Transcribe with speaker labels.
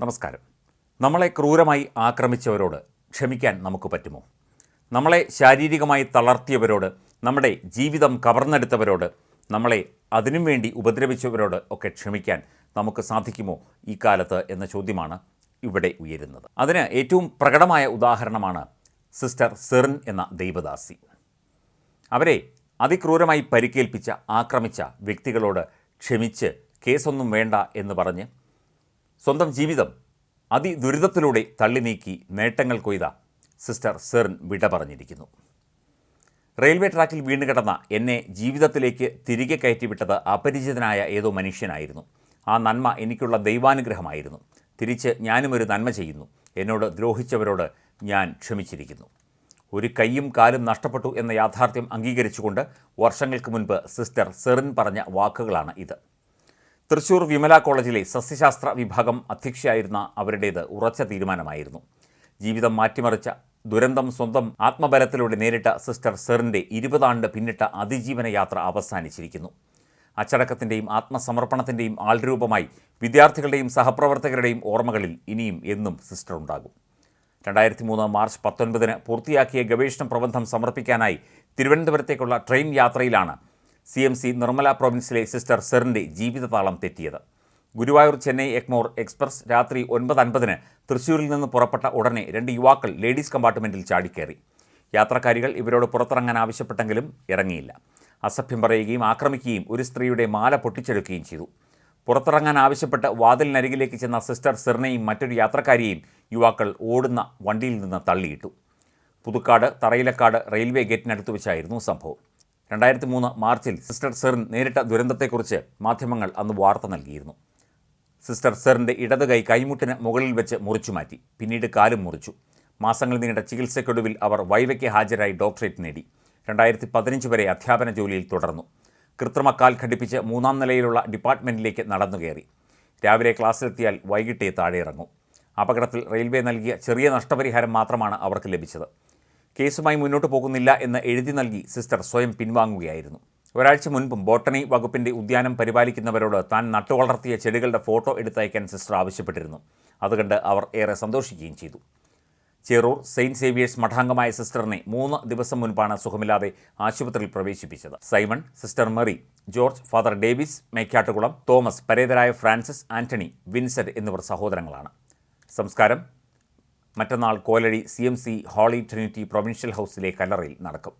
Speaker 1: നമസ്കാരം. നമ്മളെ ക്രൂരമായി ആക്രമിച്ചവരോട് ക്ഷമിക്കാൻ നമുക്ക് പറ്റുമോ? നമ്മളെ ശാരീരികമായി തളർത്തിയവരോട് നമ്മുടെ ജീവിതം കവർന്നെടുത്തവരോട് നമ്മളെ അതിനും വേണ്ടി ഉപദ്രവിച്ചവരോട് ഒക്കെ ക്ഷമിക്കാൻ നമുക്ക് സാധിക്കുമോ ഈ കാലത്ത് എന്ന ചോദ്യമാണ് ഇവിടെ ഉയരുന്നത്. അതിന് ഏറ്റവും പ്രകടമായ ഉദാഹരണമാണ് സിസ്റ്റർ സെറിൻ എന്ന ദൈവദാസി. അവരെ അതിക്രൂരമായി പരിക്കേൽപ്പിച്ച ആക്രമിച്ച വ്യക്തികളോട് ക്ഷമിച്ച് കേസൊന്നും വേണ്ട എന്ന് പറഞ്ഞ് സ്വന്തം ജീവിതം അതിദുരിതത്തിലൂടെ തള്ളി നീക്കി നേട്ടങ്ങൾ കൊയ്ത സിസ്റ്റർ സെറിൻ വിട പറഞ്ഞിരിക്കുന്നു. റെയിൽവേ ട്രാക്കിൽ വീണ് കിടന്ന എന്നെ ജീവിതത്തിലേക്ക് തിരികെ കയറ്റിവിട്ടത് അപരിചിതനായ ഏതോ മനുഷ്യനായിരുന്നു. ആ നന്മ എനിക്കുള്ള ദൈവാനുഗ്രഹമായിരുന്നു. തിരിച്ച് ഞാനും ഒരു നന്മ ചെയ്യുന്നു. എന്നോട് ദ്രോഹിച്ചവരോട് ഞാൻ ക്ഷമിച്ചിരിക്കുന്നു. ഒരു കൈയും കാലും നഷ്ടപ്പെട്ടു എന്ന യാഥാർത്ഥ്യം അംഗീകരിച്ചുകൊണ്ട് വർഷങ്ങൾക്ക് മുൻപ് സിസ്റ്റർ സെറിൻ പറഞ്ഞ വാക്കുകളാണ് ഇത്. തൃശൂർ വിമല കോളേജിലെ സസ്യശാസ്ത്ര വിഭാഗം അധ്യക്ഷയായിരുന്ന അവരുടേത് ഉറച്ച തീരുമാനമായിരുന്നു. ജീവിതം മാറ്റിമറിച്ച ദുരന്തം സ്വന്തം ആത്മബലത്തിലൂടെ നേരിട്ട സിസ്റ്റർ സെറിന്റെ ഇരുപതാണ്ട് പിന്നിട്ട അതിജീവന യാത്ര അവസാനിച്ചിരിക്കുന്നു. അച്ചടക്കത്തിന്റെയും ആത്മസമർപ്പണത്തിന്റെയും ആൾരൂപമായി വിദ്യാർത്ഥികളുടെയും സഹപ്രവർത്തകരുടെയും ഓർമ്മകളിൽ ഇനിയും എന്നും സിസ്റ്റർ ഉണ്ടാകും. രണ്ടായിരത്തി മൂന്ന് മാർച്ച് പത്തൊൻപതിന് പൂർത്തിയാക്കിയ ഗവേഷണ പ്രബന്ധം സമർപ്പിക്കാനായി തിരുവനന്തപുരത്തേക്കുള്ള ട്രെയിൻ യാത്രയിലാണ് C M C Nirmala പ്രൊവിൻസിലെ sister സെറിന്റെ ജീവിതതാളം തെറ്റിയത്. ഗുരുവായൂർ ചെന്നൈ എക്മോർ എക്സ്പ്രസ് രാത്രി ഒൻപത് അൻപതിന് തൃശ്ശൂരിൽ നിന്ന് പുറപ്പെട്ട ഉടനെ രണ്ട് യുവാക്കൾ ലേഡീസ് കമ്പാർട്ട്മെന്റിൽ ചാടിക്കേറി. യാത്രക്കാരികൾ ഇവരോട് പുറത്തിറങ്ങാൻ ആവശ്യപ്പെട്ടെങ്കിലും ഇറങ്ങിയില്ല. അസഭ്യം പറയുകയും ആക്രമിക്കുകയും ഒരു സ്ത്രീയുടെ മാല പൊട്ടിച്ചെടുക്കുകയും ചെയ്തു. പുറത്തിറങ്ങാൻ ആവശ്യപ്പെട്ട് വാതിലിനരികിലേക്ക് ചെന്ന സിസ്റ്റർ സെറിനെയും മറ്റൊരു യാത്രക്കാരിയെയും യുവാക്കൾ ഓടുന്ന വണ്ടിയിൽ നിന്ന് തള്ളിയിട്ടു. പുതുക്കാട് തറയിലക്കാട് റെയിൽവേ ഗേറ്റിനടുത്ത് വെച്ചായിരുന്നു സംഭവം. രണ്ടായിരത്തി മൂന്ന് മാർച്ചിൽ സിസ്റ്റർ സെറിൻ നേരിട്ട ദുരന്തത്തെക്കുറിച്ച് മാധ്യമങ്ങൾ അന്ന് വാർത്ത നൽകിയിരുന്നു. സിസ്റ്റർ സെറിന്റെ ഇടത് കൈ കൈമുട്ടിന് മുകളിൽ വെച്ച് മുറിച്ചു മാറ്റി പിന്നീട് കാലും മുറിച്ചു. മാസങ്ങൾ നീണ്ട ചികിത്സയ്ക്കൊടുവിൽ അവർ വൈവയ്ക്ക് ഹാജരായി ഡോക്ടറേറ്റ് നേടി. രണ്ടായിരത്തി പതിനഞ്ച് വരെ അധ്യാപന ജോലിയിൽ തുടർന്നു. കൃത്രിമ കാൽ ഘടിപ്പിച്ച് മൂന്നാം നിലയിലുള്ള ഡിപ്പാർട്ട്മെന്റിലേക്ക് നടന്നു കയറി. രാവിലെ ക്ലാസ്സിലെത്തിയാൽ വൈകിട്ടേ താഴെ ഇറങ്ങും അപകടത്തിൽ റെയിൽവേ നൽകിയ ചെറിയ നഷ്ടപരിഹാരം മാത്രമാണ് അവർക്ക് ലഭിച്ചത്. കേസുമായി മുന്നോട്ട് പോകുന്നില്ല എന്ന് എഴുതി നൽകി സിസ്റ്റർ സ്വയം പിൻവാങ്ങുകയായിരുന്നു. ഒരാഴ്ച മുൻപും ബോട്ടണി വകുപ്പിന്റെ ഉദ്യാനം പരിപാലിക്കുന്നവരോട് താൻ നട്ടുവളർത്തിയ ചെടികളുടെ ഫോട്ടോ എടുത്തയക്കാൻ സിസ്റ്റർ ആവശ്യപ്പെട്ടിരുന്നു. അതുകണ്ട് അവർ ഏറെ സന്തോഷിക്കുകയും ചെയ്തു. ചെറൂർ സെയിന്റ് സേവിയേഴ്സ് മഠാംഗമായ സിസ്റ്ററിനെ മൂന്ന് ദിവസം മുൻപാണ് സുഖമില്ലാതെ ആശുപത്രിയിൽ പ്രവേശിപ്പിച്ചത്. Simon sister Mary George father Davis Mekkattukulam Thomas പരേതരായ Francis Antony Vincent എന്നിവർ സഹോദരങ്ങളാണ്. സംസ്കാരം മറ്റന്നാൾ Koladi C M C holy trinity provincial ഹൗസിലെ കല്ലറയിൽ നടക്കും